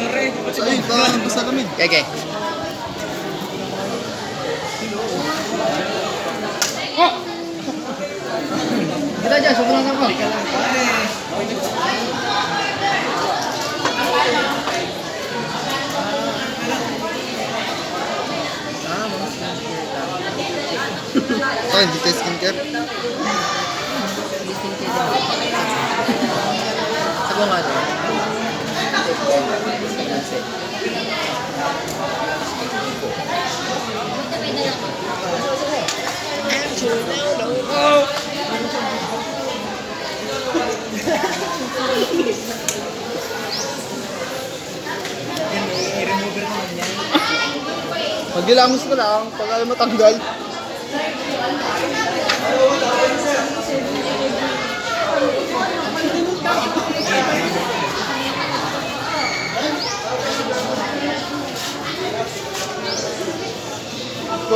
Ay, parang basta kami. Okay, okay. Kita aja, sobrang ako. Hindi tayo skincare. Magilamos ko lang, pag ayaw matanggal.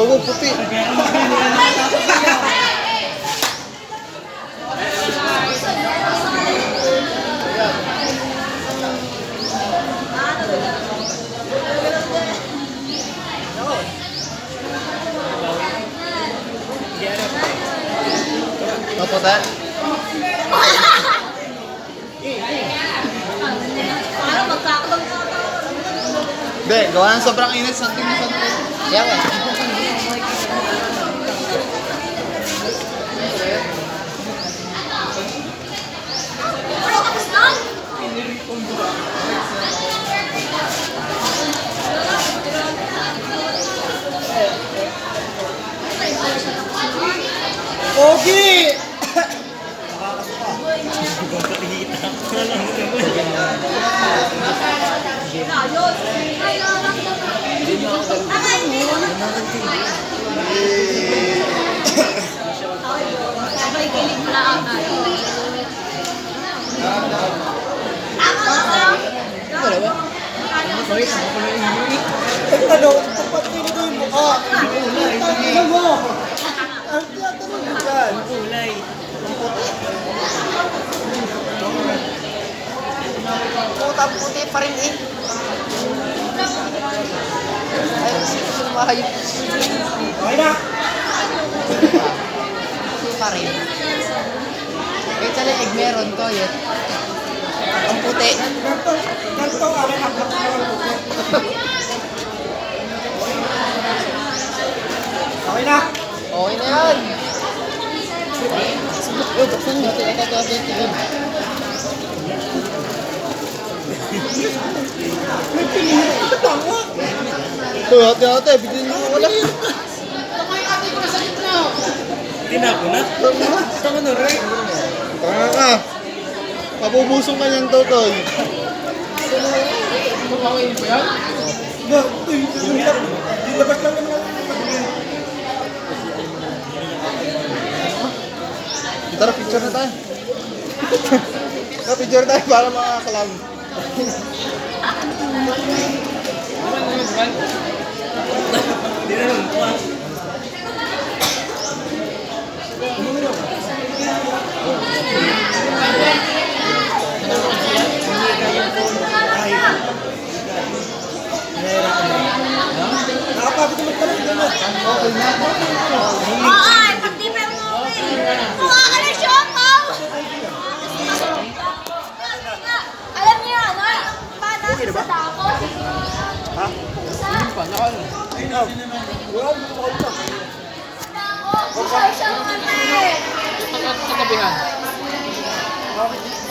Gogo, puti. Maputa. Parang magkakaroon ka. Hindi, gawa ng sobrang init, something na something. Kaya ka. Ano tapos na? Pogi! Ayos. Taman mo. Sabay kilig na agad. Tama ka. Wala ba? Ano? Tapat ko yung mukha. Ano mo? Ang tinatanong mo dyan. Puta, puti pa rin eh. Ay, sumahayop. Okay na. Pa rin. Kahit sa leeg meron to yun. Ang puti. Ganto, ganto, akin ang Okay na. Okay na yan. Yo, buksan mo. Ito, ito, ito, ito, ito. Ito, ate, ate, bigyan mo wala. Tinako na? Tama na rin. Tanga ka. Mabubusong ka niyang totoy. Kumawin po yan? Ba, ito yung hirap. Dilabas lang naman. Tara, picture na tayo. Tara, picture tayo para makakalam. Hindi na naman Okay na. Oo, ay, pag di pa mo Mukha ka na siopaw! Alam niyo, ano? Paano sa tapos? Ha? Sa Ikaw. Wala, bukol pa. tapos, sa isang kami! Katabihan. Up.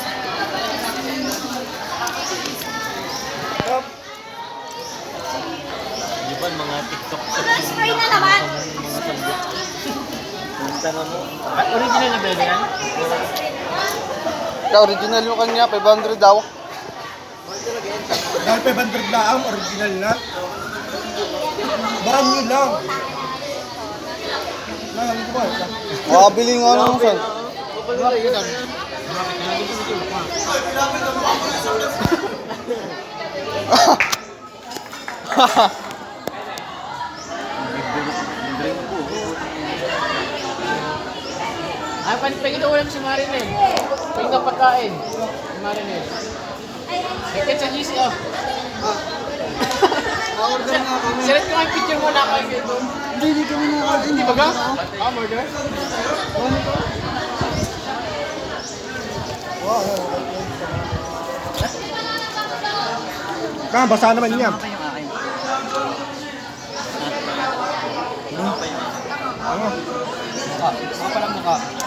Ba mga TikTok Ano, spray na naman! Tama mo. Ah, original na ba yan? Original yung kanya, 500 daw. Dahil 500 na ang original na. Brand new lang. Nang ko ba? Makabili nga ng fan. Ay, pan pwede ko walang si Marinel. Pwede ka pagkain. Si Marinel. Ay, ay, Ticket sa GC, oh. Na-order nga kami. Select ko nga yung picture mo na kayo dito. Hindi, hindi kami nakakain. Hindi ba ga? Ah, murder? Kaya, basa naman niya. Ah, mga palang mukha.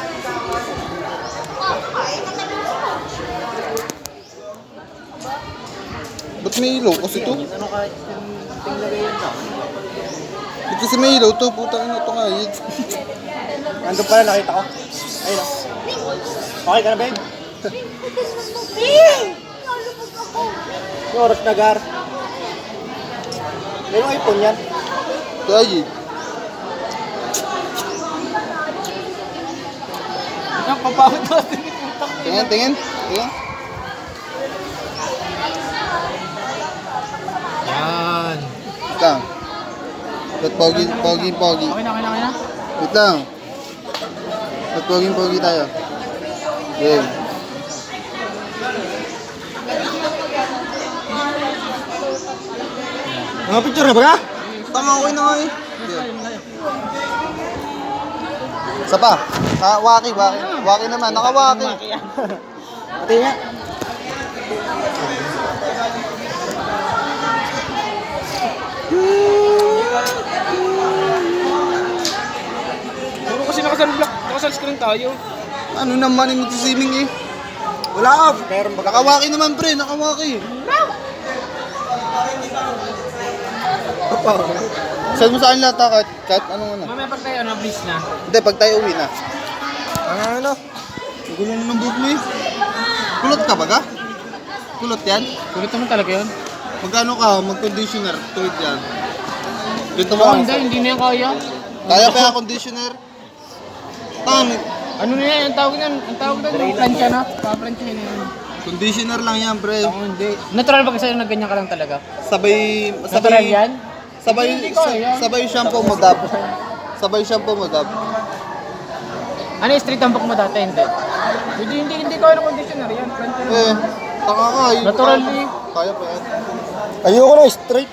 Ba't may ilaw? Kasi to? Ano ka, tinglagay yun ka? Ba't kasi may ilaw to? Puta na ito nga. Nandun pala, nakita ko. Ayun o. Okay ka na, babe? Yung oras na gar. Merong iPhone yan. Kaya Ang papawid natin. Tingin, tingin. Tingin. Yan. Wait lang. Ba't pogi, pogi, pogi. Okay na, okay na, okay na. Wait lang. Ba't pogi, pogi tayo? Game. Mga picture na ba ka? Tama, okay na nga eh. Isa pa. Ah, waki, waki. Waki naman. Nakawaki. Pati nga. Puro kasi nakasunblock, nakasunscreen tayo. Ano naman yung magsisiming eh. Wala off. Meron ba ka? Nakawaki naman pre, nakawaki. Saan mo sa akin lahat ha? Kahit, kahit anong ano. Mamaya pag tayo, ano, please na. Hindi, pag tayo uwi na. Ano? Ang gulo na ng buhok mo eh. Kulot ka ba ka? Kulot yan? Kulit naman talaga yun. Magkano ka? Mag-conditioner. Tuwid yan. Dito mo Oh, ako. hindi, hindi na yan kaya. Kaya pa yung conditioner? Tan, Ano na yan, ang tawag yan, ang tawag doon, plancha na. Paplansyahin na yan. conditioner lang yan, pre. Ako hindi. Natural ba kasi na ganyan ka lang talaga? Sabay, Natural sabay, yan? sabay, Hindi ko sa- yan. sabay shampoo mo dab. Sabay shampoo mo dab. Ano yung street tambok mo dati? Hindi. Hindi, hindi, hindi kaya ng conditioner yan. Plancha na. Eh, taka ka. yun- Natural eh. Kaya pa yan. Ayoko na straight.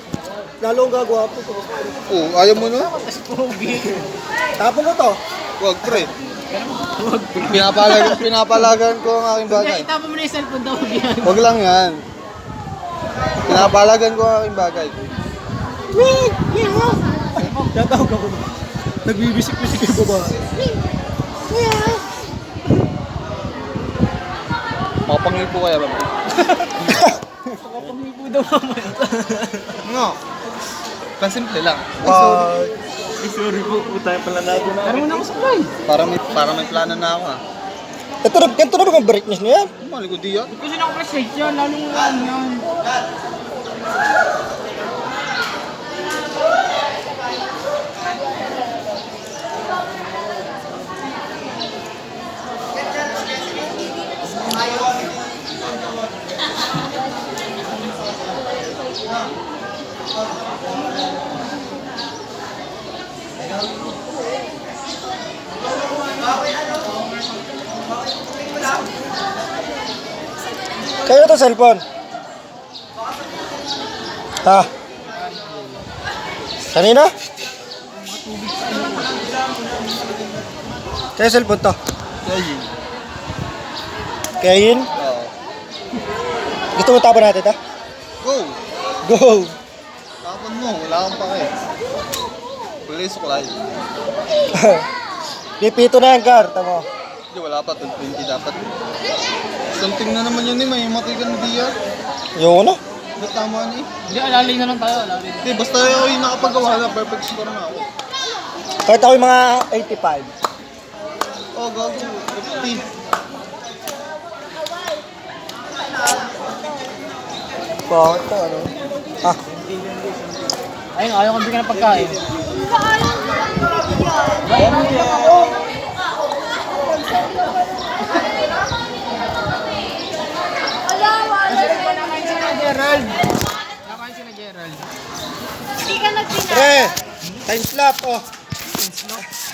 Lalo ang gagawa po. Oh, ayaw mo na? Tapon ko to. Wag, pre. Pinapalagan, pinapalagan ko ang aking bagay. Kaya itapon mo na yung cellphone daw yan. Wag lang yan. Pinapalagan ko ang aking bagay. Tatawag ako. Nagbibisik-bisik yung baba. Mapangipo kaya ba? Pangipo daw mamaya. Nga. Kasimple lang. Bye. Ay, sorry po, utay pala natin na. Ano mo na ako supply? Para may, para may plano na ako ah. Ito na, ganito na ba ang brightness niya yan? Mali ko di yan. Kasi naka-appreciate yan, lalong ano yan. Kaya to cellphone. Ha? Kanina? Kaya cellphone to. Kaya yun. Kaya yun? Oo. Gusto mo tapon natin ta? Go! Go! Tapon mo, wala kang pake. Police ko live. Pipito na yung car, tamo. Hindi, wala pa. 20 dapat. Something na naman yun eh. May matigan mo di yan. Yung ano? Ba't tama ni? Hindi, alalay na lang tayo, alalay. Hindi, basta ako yung nakapagawa na. Perfect score na ako. Kahit ako yung mga 85. Oh, gago. 50. Bakit to ano? Ah, Ayun, ayaw kong bigyan ng pagkain. Nakain Gerald. Nakain sila Gerald. Hindi ka nagpina. pre! Time slap, oh.